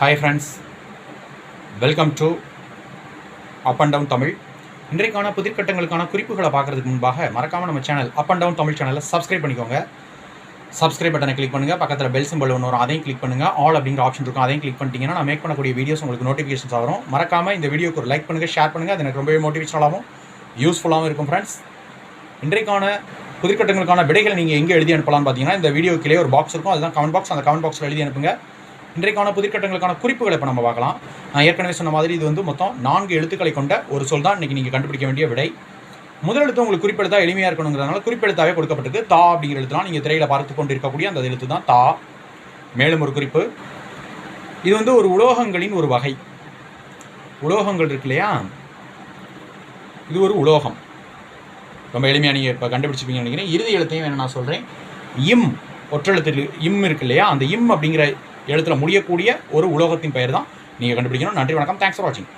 Hi friends welcome to up and down Tamil இன்றைக்கான புதிர்கட்டங்களுக்கான குறிப்புகளை பார்க்கறதுக்கு முன்பாக மறக்காமல் நம்ம channel up and down Tamil சேனலை சப்ஸ்கிரைப் பண்ணிக்கோங்க. சப்ஸ்கிரைப் பட்டனை கிளிக் பண்ணுங்கள் பக்கத்தில் பெல் சிம்பிள் ஒன்று வரும் அதையும் கிளிக் பண்ணுங்கள் ஆல் அப்படிங்கிற ஆப்ஷன் இருக்கும் அதையும் கிளிக் பண்ணிட்டீங்கன்னா நான் மேக் பண்ணக்கூடிய வீடியோஸ் உங்களுக்கு நோட்டிஃபிகேஷன்ஸ் வரும். மறக்காமல் இந்த வீடியோக்கு ஒரு லைக் பண்ணுங்கள் ஷேர் பண்ணுங்கள் அது எனக்கு ரொம்பவே மோட்டிவேஷனலாகவும் யூஸ்ஃபுல்லாகவும் இருக்கும் ஃப்ரெண்ட்ஸ் இன்றைக்கான புதிர்கட்டங்களுக்கான விடைகளை நீங்கள் எங்கே எழுதி அனுப்பலாம்னு பார்த்தீங்கன்னா இந்த வீடியோ ஒரு பாக்ஸ் இருக்கும். அதுதான் கமெண்ட் பாக்ஸ் அந்த கமெண்ட் பாக்ஸில் எழுதி அனுப்புங்க. இன்றைக்கான புதிர்கட்டங்களுக்கான குறிப்புகளை இப்போ நம்ம பார்க்கலாம். நான் ஏற்கனவே சொன்ன மாதிரி இது வந்து மொத்தம் நான்கு எழுத்துக்களை கொண்ட ஒரு சொல் தான் இன்றைக்கி நீங்கள் கண்டுபிடிக்க வேண்டிய விடை. முதல் எழுத்து உங்களுக்கு குறிப்பெழுத்தா எளிமையாக இருக்கணுங்கிறதுனால குறிப்பெடுத்தாவே கொடுக்கப்பட்டிருக்கு. தா அப்படிங்கிற எழுத்துலாம் நீங்கள் திரையில் பார்த்து கொண்டு இருக்கக்கூடிய அந்த எழுத்து தான் தா. மேலும் ஒரு குறிப்பு. இது வந்து ஒரு உலோகங்களின் ஒரு வகை. உலோகங்கள் இருக்கு இல்லையா? இது ஒரு உலோகம். ரொம்ப எளிமையாக நீங்கள் இப்போ கண்டுபிடிச்சிப்பீங்கன்னு நினைக்கிறேன். இறுதி எழுத்தையும் வேணும் நான் சொல்கிறேன் இம் ஒற்றெழுத்தில் இம் இருக்கு இல்லையா? அந்த இம் அப்படிங்கிற எழுத்தில் முடியக்கூடிய ஒரு உலோகத்தின் பெயர் தான் நீங்கள் கண்டுபிடிக்கணும். நன்றி வணக்கம். தேங்க்ஸ் ஃபார் வாட்சிங்